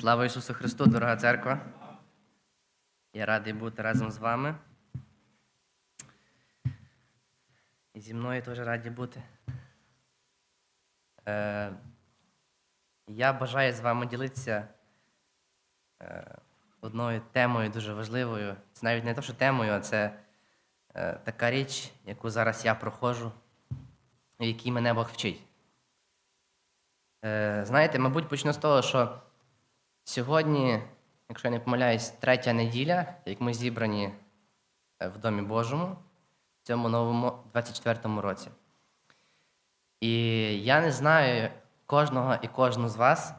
Слава Ісусу Христу, дорога церква. Я радий бути разом з вами. І зі мною теж раді бути. Е, я бажаю з вами ділитися е, одною темою дуже важливою. Це навіть не те, що темою, а це е, така річ, яку зараз я проходжу, в якій мене Бог вчить. Знаєте, мабуть, почну з того, що сьогодні, якщо я не помиляюсь, третя неділя, як ми зібрані е, в Домі Божому в цьому новому 24-му році. І я не знаю кожного і кожну з вас,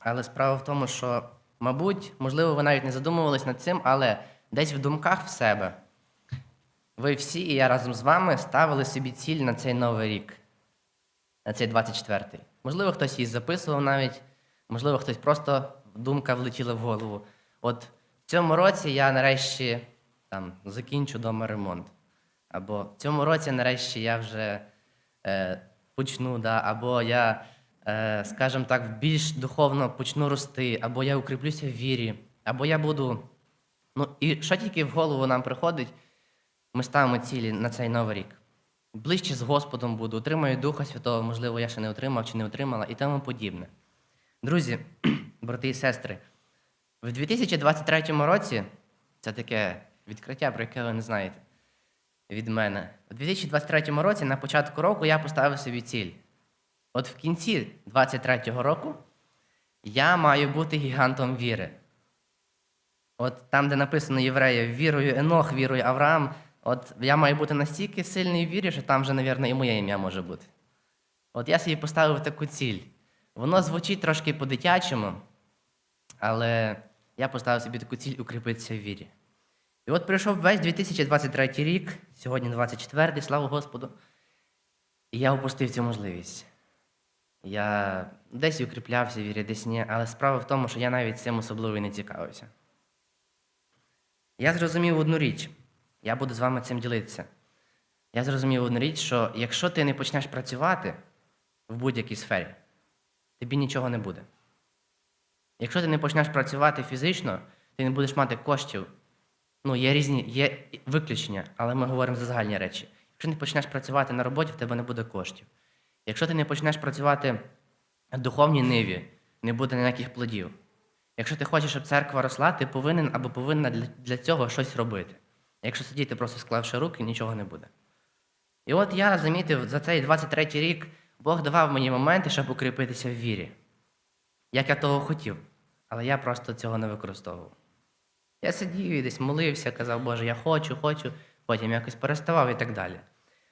але справа в тому, що, мабуть, можливо, ви навіть не задумувались над цим, але десь в думках в себе ви всі, і я разом з вами ставили собі ціль на цей новий рік, на цей 24-й. Можливо, хтось її записував навіть, можливо, хтось просто думка влетіла в голову. От в цьому році я нарешті там, закінчу дома ремонт. Або в цьому році нарешті я вже е, почну, да, або я, е, скажімо так, більш духовно почну рости, або я укріплюся в вірі, або я буду. Ну, і що тільки в голову нам приходить, ми ставимо цілі на цей новий рік. Ближче з Господом буду, отримаю Духа Святого, можливо, я ще не отримав чи не отримала, і тому подібне. Друзі, брати і сестри, в 2023 році це таке відкриття, про яке ви не знаєте від мене. У 2023 році, на початку року, я поставив собі ціль. От в кінці 2023 року я маю бути гігантом віри. От там, де написано євреїв, вірою Енох, вірою Авраам, от я маю бути настільки сильний в вірі, що там вже, мабуть, і моє ім'я може бути. От я собі поставив таку ціль. Воно звучить трошки по-дитячому, але я поставив собі таку ціль укріпитися в вірі. І от прийшов весь 2023 рік, сьогодні 24-й, слава Господу. І я упустив цю можливість. Я десь укріплявся в вірі, десь ні, але справа в тому, що я навіть цим особливо і не цікавився. Я зрозумів одну річ, я буду з вами цим ділитися. Я зрозумів одну річ, що якщо ти не почнеш працювати в будь-якій сфері, тобі нічого не буде. Якщо ти не почнеш працювати фізично, ти не будеш мати коштів. Ну, є різні, є виключення, але ми говоримо за загальні речі. Якщо не почнеш працювати на роботі, в тебе не буде коштів. Якщо ти не почнеш працювати в духовній ниві, не буде ніяких плодів. Якщо ти хочеш, щоб церква росла, ти повинен або повинна для, цього щось робити. Якщо сидіти, просто склавши руки, нічого не буде. І от я замітив, за цей 23-й рік Бог давав мені моменти, щоб укріпитися в вірі. Як я того хотів, але я просто цього не використовував. Я сидів і десь молився, казав, Боже, я хочу, хочу, потім якось переставав і так далі.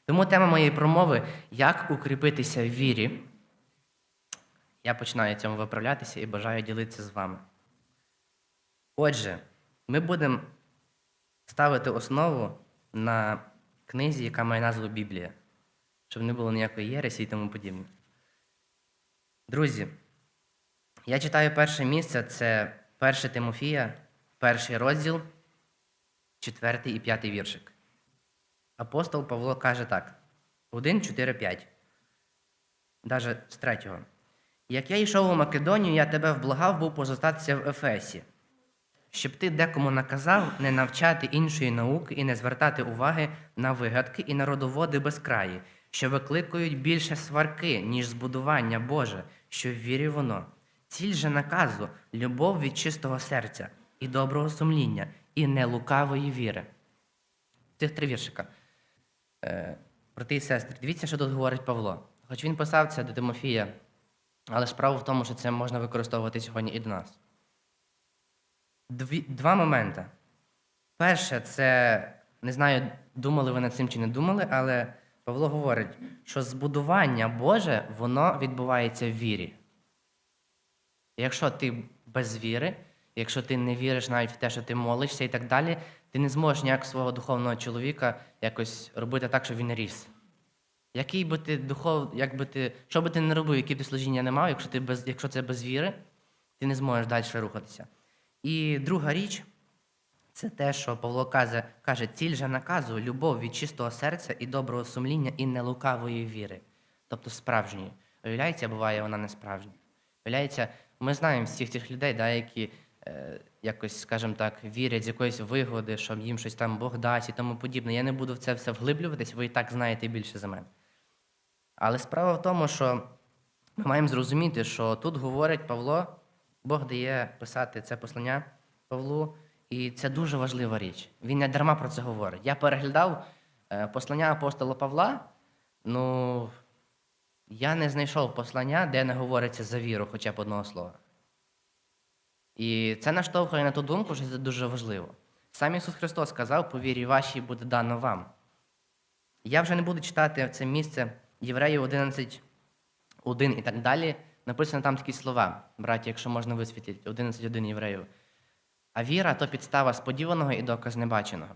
Тому тема моєї промови як укріпитися в вірі. Я починаю цьому виправлятися і бажаю ділитися з вами. Отже, ми будемо ставити основу на книзі, яка має назву Біблія, щоб не було ніякої єресі і тому подібне. Друзі, я читаю перше місце це 1 Тимофія, перший розділ, четвертий і п'ятий віршик. Апостол Павло каже так: 1, 4, 5. Даже з третього. Як я йшов у Македонію, я тебе вблагав був позостатися в Ефесі, щоб ти декому наказав не навчати іншої науки і не звертати уваги на вигадки і на родоводи безкраї, що викликають більше сварки, ніж збудування Боже, що в вірі воно. Ціль же наказу любов від чистого серця і доброго сумління, і нелукавої віри. Цих три віршика. Е, брати і сестри, дивіться, що тут говорить Павло. Хоч він писав це до Тимофія, але справа в тому, що це можна використовувати сьогодні і до нас. Дві, два моменти. Перше, це не знаю, думали ви над цим чи не думали, але Павло говорить, що збудування Боже, воно відбувається в вірі. Якщо ти без віри, якщо ти не віриш навіть в те, що ти молишся і так далі, ти не зможеш ніяк свого духовного чоловіка якось робити так, щоб він ріс. Який би ти духов, як би ти, що би ти не робив, які б ти служіння не мав, якщо, ти без, якщо це без віри, ти не зможеш далі рухатися. І друга річ це те, що Павло каже, каже, ціль же наказу любов від чистого серця і доброго сумління і нелукавої віри, тобто справжньої. Уявляється, буває, вона не справжня. Виявляється, ми знаємо всіх цих людей, да, які е, якось, скажімо так, вірять з якоїсь вигоди, що їм щось там Бог дасть і тому подібне. Я не буду в це все вглиблюватись, ви і так знаєте більше за мене. Але справа в тому, що ми маємо зрозуміти, що тут говорить Павло, Бог дає писати це послання Павлу, і це дуже важлива річ. Він не дарма про це говорить. Я переглядав е, послання апостола Павла, ну я не знайшов послання, де не говориться за віру хоча б одного слова. І це наштовхує на ту думку, що це дуже важливо. Сам Ісус Христос сказав, по вірі вашій буде дано вам. Я вже не буду читати це місце Євреїв 11, 1 і так далі. Написано там такі слова, браті, якщо можна висвітлити, 11.1 євреїв. А віра то підстава сподіваного і доказ небаченого.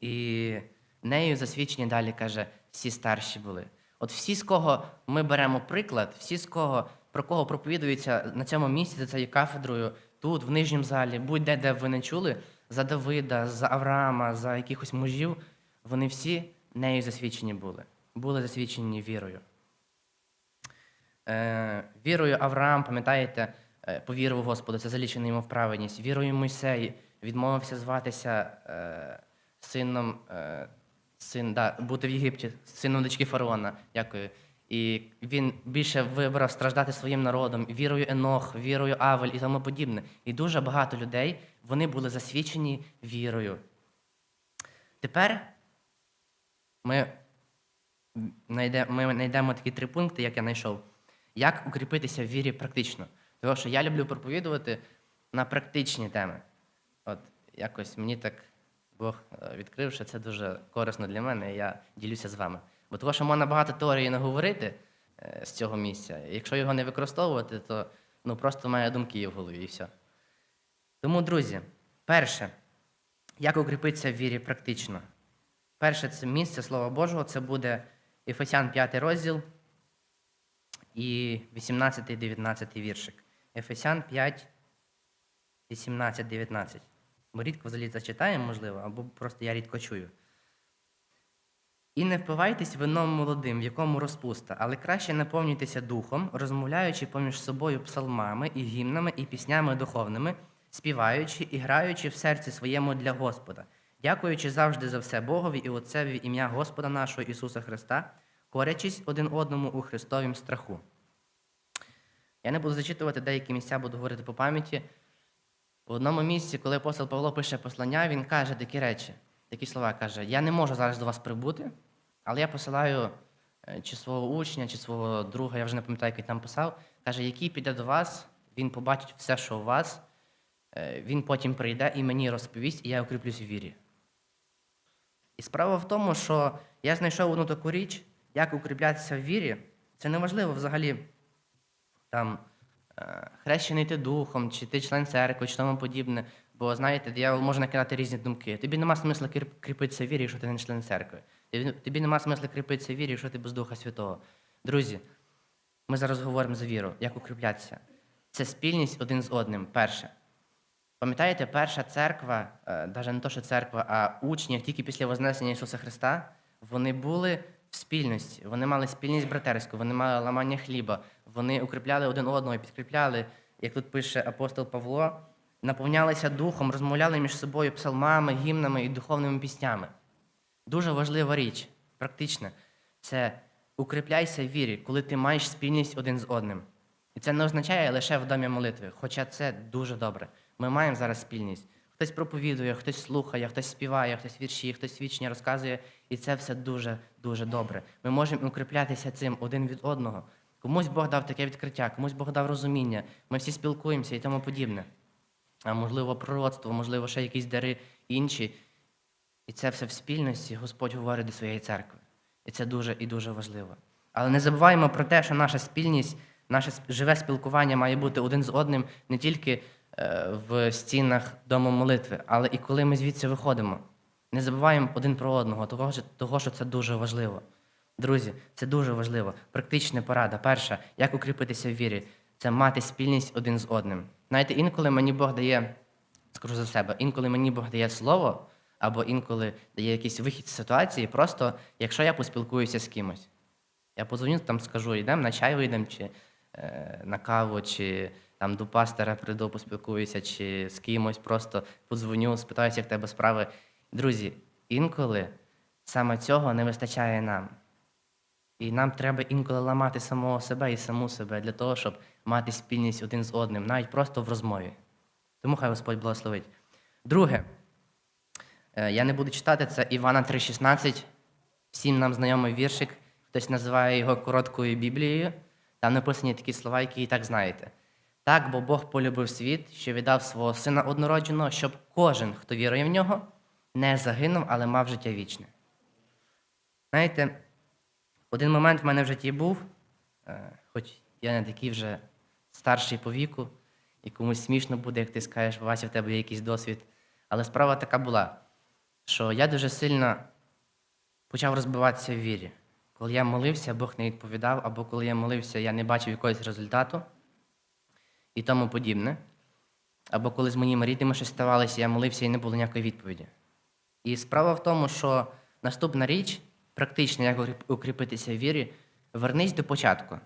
І нею засвідчені далі каже, всі старші були. От всі, з кого ми беремо приклад, всі, з кого, про кого проповідується на цьому місці, за цією кафедрою, тут, в нижньому залі, будь-де, де ви не чули, за Давида, за Авраама, за якихось мужів, вони всі нею засвідчені були. Були засвідчені вірою. Е, вірою Авраам, пам'ятаєте, повірив у Господа, це залічено йому в праведність. Вірою Мойсей відмовився зватися е, сином, е, син, да, бути в Єгипті, сином дочки фараона. Дякую. І він більше вибрав страждати своїм народом, вірою Енох, вірою Авель і тому подібне. І дуже багато людей вони були засвідчені вірою. Тепер ми знайдемо такі три пункти, як я знайшов. Як укріпитися в вірі практично? Тому що я люблю проповідувати на практичні теми. От якось мені так Бог е, відкрив, що це дуже корисно для мене, і я ділюся з вами. Бо того, що можна багато теорії наговорити е, з цього місця. Якщо його не використовувати, то ну, просто має думки в голові і все. Тому, друзі, перше, як укріпитися в вірі практично? Перше це місце Слова Божого, це буде Ефесян 5 розділ і 18-19 віршик. Ефесян 5, 18-19. Бо рідко взагалі зачитаємо, можливо, або просто я рідко чую. І не впивайтесь вином молодим, в якому розпуста, але краще наповнюйтеся духом, розмовляючи поміж собою псалмами і гімнами і піснями духовними, співаючи і граючи в серці своєму для Господа, дякуючи завжди за все Богові і Отцеві ім'я Господа нашого Ісуса Христа, корячись один одному у Христовім страху. Я не буду зачитувати деякі місця, буду говорити по пам'яті. В одному місці, коли апостол Павло пише послання, він каже такі речі, такі слова каже: Я не можу зараз до вас прибути, але я посилаю е, чи свого учня, чи свого друга, я вже не пам'ятаю, який там писав, каже, який піде до вас, він побачить все, що у вас, е, він потім прийде і мені розповість, і я укріплюсь у вірі. І справа в тому, що я знайшов одну таку річ, як укріплятися в вірі. Це не важливо взагалі там е, хрещений ти духом, чи ти член церкви, чи тому подібне. Бо знаєте, диявол може накидати різні думки. Тобі нема смисла кріпитися вірі, якщо ти не член церкви. Тобі, нема смисла кріпитися вірі, якщо ти без Духа Святого. Друзі, ми зараз говоримо за віру, як укріплятися. Це спільність один з одним. Перше. Пам'ятаєте, перша церква, навіть не то, що церква, а учні, тільки після Вознесення Ісуса Христа, вони були в спільності, вони мали спільність братерську, вони мали ламання хліба, вони укріпляли один одного підкріпляли, як тут пише апостол Павло, наповнялися духом, розмовляли між собою псалмами, гімнами і духовними піснями. Дуже важлива річ, практична, це укріпляйся в вірі, коли ти маєш спільність один з одним. І це не означає лише в домі молитви, хоча це дуже добре. Ми маємо зараз спільність. Хтось проповідує, хтось слухає, хтось співає, хтось вірші, хтось свідчення розказує, і це все дуже дуже добре. Ми можемо укріплятися цим один від одного. Комусь Бог дав таке відкриття, комусь Бог дав розуміння. Ми всі спілкуємося і тому подібне. А можливо, пророцтво, можливо, ще якісь дари інші. І це все в спільності Господь говорить до своєї церкви. І це дуже і дуже важливо. Але не забуваємо про те, що наша спільність, наше живе спілкування має бути один з одним не тільки в стінах дому молитви, але і коли ми звідси виходимо. Не забуваємо один про одного, того, того, що це дуже важливо. Друзі, це дуже важливо. Практична порада. Перша, як укріпитися в вірі, це мати спільність один з одним. Знаєте, інколи мені Бог дає, скажу за себе, інколи мені Бог дає слово, або інколи дає якийсь вихід з ситуації, просто якщо я поспілкуюся з кимось. Я позвоню, там скажу, йдемо на чай вийдемо, чи е, на каву, чи там до пастора прийду, поспілкуюся, чи з кимось просто подзвоню, спитаюся, як тебе справи. Друзі, інколи саме цього не вистачає нам. І нам треба інколи ламати самого себе і саму себе для того, щоб мати спільність один з одним, навіть просто в розмові. Тому хай Господь благословить. Друге, е, я не буду читати, це Івана 3,16. Всім нам знайомий віршик. Хтось називає його короткою Біблією. Там написані такі слова, які і так знаєте. Так, бо Бог полюбив світ, що віддав свого сина однородженого, щоб кожен, хто вірує в нього, не загинув, але мав життя вічне. Знаєте, один момент в мене в житті був, е, хоч я не такий вже старший по віку, і комусь смішно буде, як ти скажеш, Вася, в тебе є якийсь досвід. Але справа така була, що я дуже сильно почав розбиватися в вірі. Коли я молився, Бог не відповідав, або коли я молився, я не бачив якогось результату і тому подібне. Або коли з моїми рідними щось ставалося, я молився і не було ніякої відповіді. І справа в тому, що наступна річ, практично як укріпитися в вірі, вернись до початку.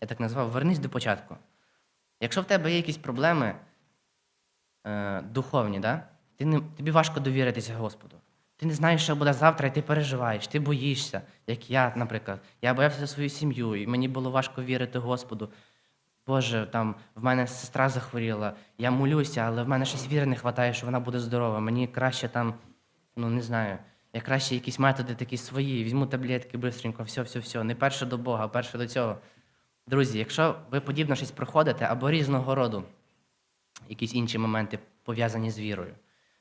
Я так назвав, вернись до початку. Якщо в тебе є якісь проблеми е, духовні, да? ти не, тобі важко довіритися Господу. Ти не знаєш, що буде завтра, і ти переживаєш, ти боїшся, як я, наприклад. Я боявся за свою сім'ю, і мені було важко вірити Господу. Боже, там в мене сестра захворіла, я молюся, але в мене щось віри не вистачає, що вона буде здорова. Мені краще там, ну не знаю, я краще якісь методи такі свої, візьму таблетки бистренько, все, все, все. Не перше до Бога, а перше до цього. Друзі, якщо ви подібно щось проходите або різного роду, якісь інші моменти пов'язані з вірою,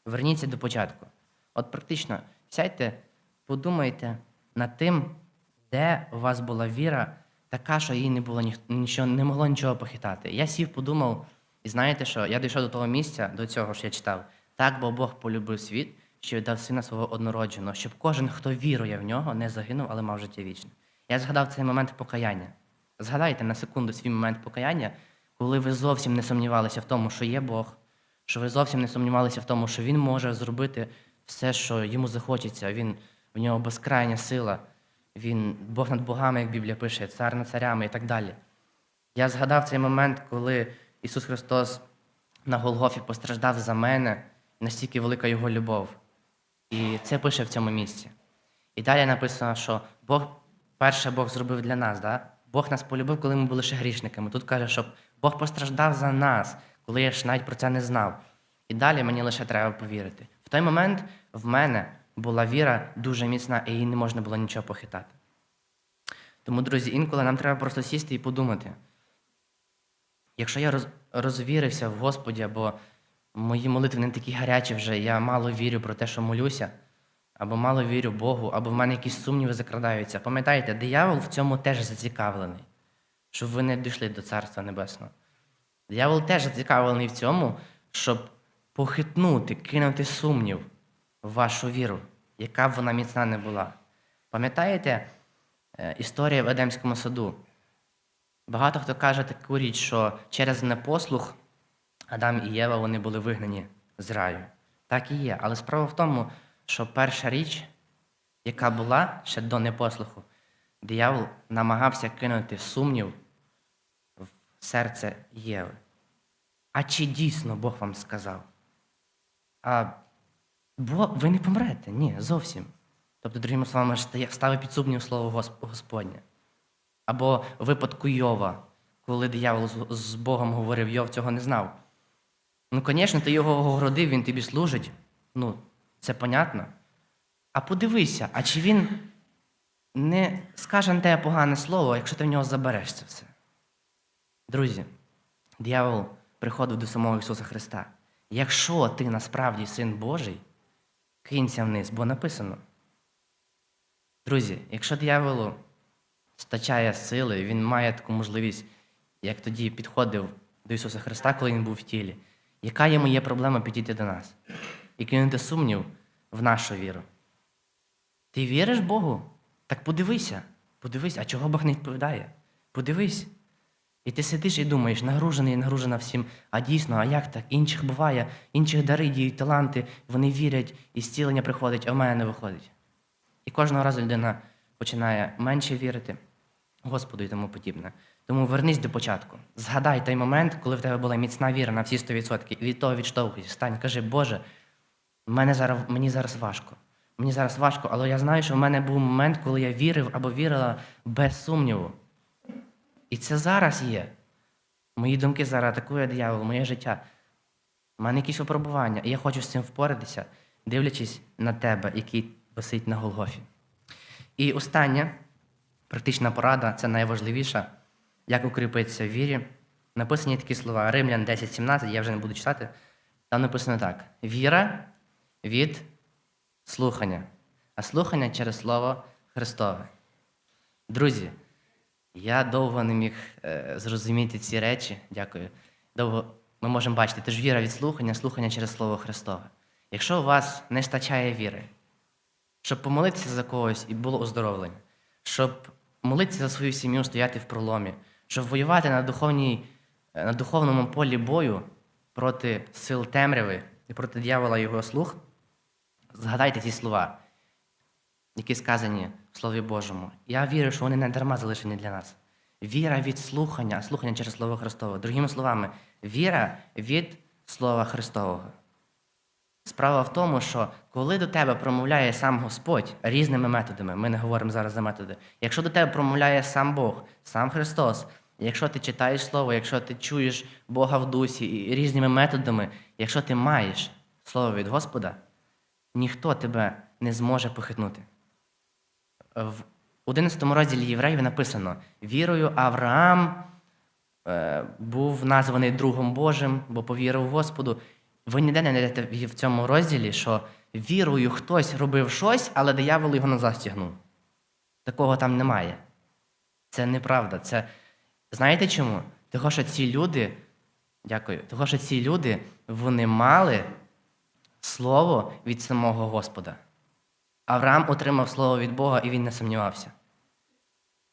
верніться до початку. От практично сядьте, подумайте над тим, де у вас була віра, така, що їй не було нічого, не могло нічого похитати. Я сів, подумав, і знаєте що? Я дійшов до того місця, до цього, що я читав. Так, бо Бог полюбив світ, що віддав сина свого однородженого, щоб кожен, хто вірує в нього, не загинув, але мав життя вічне. Я згадав цей момент покаяння. Згадайте на секунду свій момент покаяння, коли ви зовсім не сумнівалися в тому, що є Бог, що ви зовсім не сумнівалися в тому, що Він може зробити все, що йому захочеться. Він в нього безкрайня сила, він Бог над богами, як Біблія пише, цар над царями і так далі. Я згадав цей момент, коли Ісус Христос на Голгофі постраждав за мене, настільки велика його любов. І це пише в цьому місці. І далі написано, що Бог, перше Бог зробив для нас. Да? Бог нас полюбив, коли ми були ще грішниками. Тут каже, що Бог постраждав за нас, коли я ж навіть про це не знав. І далі мені лише треба повірити. В той момент в мене була віра дуже міцна, і її не можна було нічого похитати. Тому, друзі, інколи нам треба просто сісти і подумати. Якщо я роз, розвірився в Господі, або мої молитви не такі гарячі вже, я мало вірю про те, що молюся, або мало вірю Богу, або в мене якісь сумніви закрадаються. Пам'ятайте, диявол в цьому теж зацікавлений, щоб ви не дійшли до Царства Небесного. Диявол теж зацікавлений в цьому, щоб похитнути, кинути сумнів вашу віру, яка б вона міцна не була. Пам'ятаєте е, історія в Едемському саду? Багато хто каже таку річ, що через непослух Адам і Єва вони були вигнані з раю. Так і є. Але справа в тому, що перша річ, яка була ще до непослуху, диявол намагався кинути сумнів в серце Єви. А чи дійсно Бог вам сказав? А бо ви не помрете? Ні, зовсім. Тобто, другими словами, ставить під сумнів слово Господнє. Або випадку Йова, коли диявол з Богом говорив, Йов цього не знав. Ну, звісно, ти його огородив, він тобі служить. Ну, це понятно. А подивися, а чи він не скаже на тебе погане слово, якщо ти в нього забереш це все? Друзі, диявол приходив до самого Ісуса Христа. Якщо ти насправді син Божий, кинься вниз, бо написано. Друзі, якщо дияволу стачає сили, він має таку можливість, як тоді підходив до Ісуса Христа, коли Він був в тілі. Яка йому є проблема підійти до нас і кинути сумнів в нашу віру? Ти віриш Богу? Так подивися, подивись, а чого Бог не відповідає? Подивись. І ти сидиш і думаєш, нагружений нагружена всім. А дійсно, а як так? Інших буває, інших дари діють, таланти, вони вірять, і зцілення приходить, а в мене не виходить. І кожного разу людина починає менше вірити Господу і тому подібне. Тому вернись до початку. Згадай той момент, коли в тебе була міцна віра на всі 100%, і від того відштовхуйся. Стань, кажи, Боже, мене зараз, мені зараз важко. Мені зараз важко, але я знаю, що в мене був момент, коли я вірив або вірила без сумніву. І це зараз є. Мої думки зараз атакує диявол, моє життя. У мене якісь випробування, і я хочу з цим впоратися, дивлячись на тебе, який висить на Голгофі. І остання практична порада це найважливіша, як укріпитися в вірі. Написані такі слова Римлян 10.17, я вже не буду читати. Там написано так: віра від слухання, а слухання через Слово Христове. Друзі, я довго не міг е, зрозуміти ці речі. Дякую. Довго ми можемо бачити, це ж віра від слухання, слухання через Слово Христове. Якщо у вас не стачає віри, щоб помолитися за когось і було оздоровлення, щоб молитися за свою сім'ю, стояти в проломі, щоб воювати на, духовній, е, на духовному полі бою проти сил темряви і проти дьявола його слуг, згадайте ці слова, які сказані в Слові Божому. Я вірю, що вони не дарма залишені для нас. Віра від слухання, слухання через Слово Христове. Другими словами, віра від Слова Христового. Справа в тому, що коли до тебе промовляє сам Господь різними методами, ми не говоримо зараз за методи. Якщо до тебе промовляє сам Бог, сам Христос, якщо ти читаєш Слово, якщо ти чуєш Бога в дусі і різними методами, якщо ти маєш Слово від Господа, ніхто тебе не зможе похитнути. В 11 розділі Євреїв написано: вірою Авраам е, був названий другом Божим, бо повірив Господу. Ви ніде не знайдете в цьому розділі, що вірою хтось робив щось, але диявол його назад стягнув. Такого там немає. Це неправда. Це знаєте чому? Того, що ці люди, дякую, того, що ці люди вони мали слово від самого Господа. Авраам отримав слово від Бога і він не сумнівався.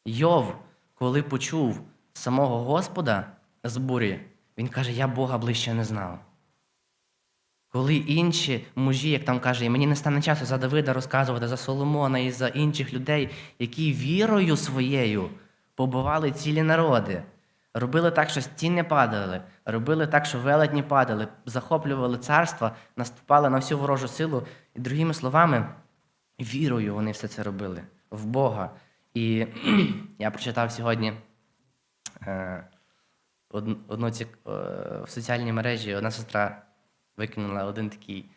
Йов, коли почув самого Господа з бурі, він каже: Я Бога ближче не знав. Коли інші мужі, як там каже, мені не стане часу за Давида розказувати за Соломона і за інших людей, які вірою своєю побивали цілі народи, робили так, що стіни падали, робили так, що велетні падали, захоплювали царства, наступали на всю ворожу силу. І другими словами, вірою вони все це робили в Бога. І я прочитав сьогодні е, одну, ці, е, в соціальній мережі одна сестра викинула один такий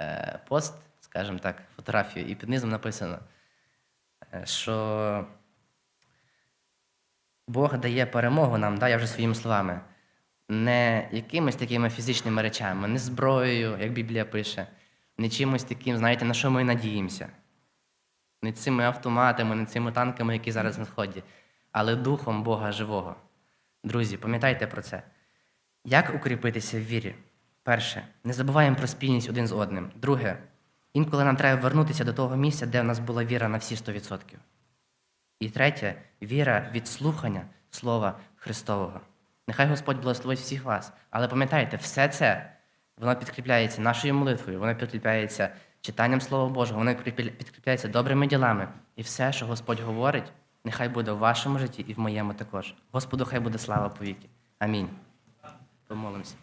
е, пост, скажімо так, фотографію, і під низом написано, що Бог дає перемогу нам, да, я вже своїми словами, не якимись такими фізичними речами, не зброєю, як Біблія пише, не чимось таким, знаєте, на що ми надіємося. Не цими автоматами, не цими танками, які зараз на сході, але духом Бога живого. Друзі, пам'ятайте про це. Як укріпитися в вірі? Перше, не забуваємо про спільність один з одним. Друге, інколи нам треба вернутися до того місця, де в нас була віра на всі 100%. І третє віра від слухання Слова Христового. Нехай Господь благословить всіх вас. Але пам'ятайте, все це воно підкріпляється нашою молитвою, воно підкріпляється читанням Слова Божого, воно підкріпляється добрими ділами. І все, що Господь говорить, нехай буде в вашому житті і в моєму також. Господу хай буде слава повіки. Амінь. Помолимося.